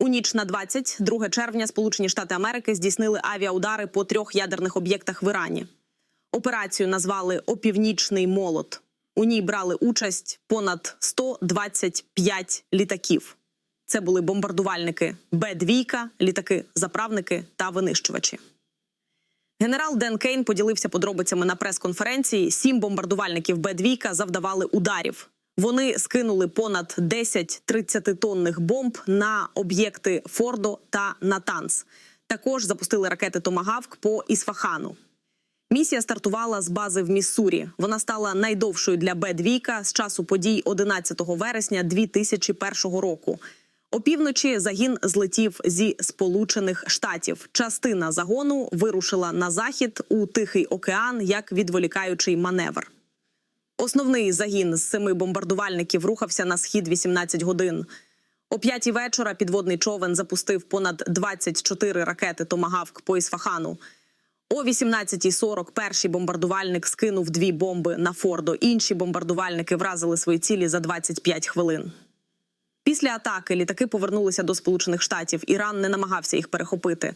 У ніч на 22 червня Сполучені Штати Америки здійснили авіаудари по трьох ядерних об'єктах в Ірані. Операцію назвали Опівнічний молот. У ній брали участь понад 125 літаків. Це були бомбардувальники Б-2, літаки-заправники та винищувачі. Генерал Ден Кейн поділився подробицями на прес-конференції. Сім бомбардувальників Б-2 завдавали ударів. Вони скинули понад 10 30-тонних бомб на об'єкти Фордо та Натанс. Також запустили ракети Томагавк по Ісфахану. Місія стартувала з бази в Міссурі. Вона стала найдовшою для Б-2 з часу подій 11 вересня 2001 року. Опівночі загін злетів зі Сполучених Штатів. Частина загону вирушила на захід у Тихий океан як відволікаючий маневр. Основний загін з семи бомбардувальників рухався на схід 18 годин. О п'ятій вечора підводний човен запустив понад 24 ракети Томагавк по Ісфахану. О 18.40 перший бомбардувальник скинув дві бомби на Фордо. Інші бомбардувальники вразили свої цілі за 25 хвилин. Після атаки літаки повернулися до Сполучених Штатів. Іран не намагався їх перехопити.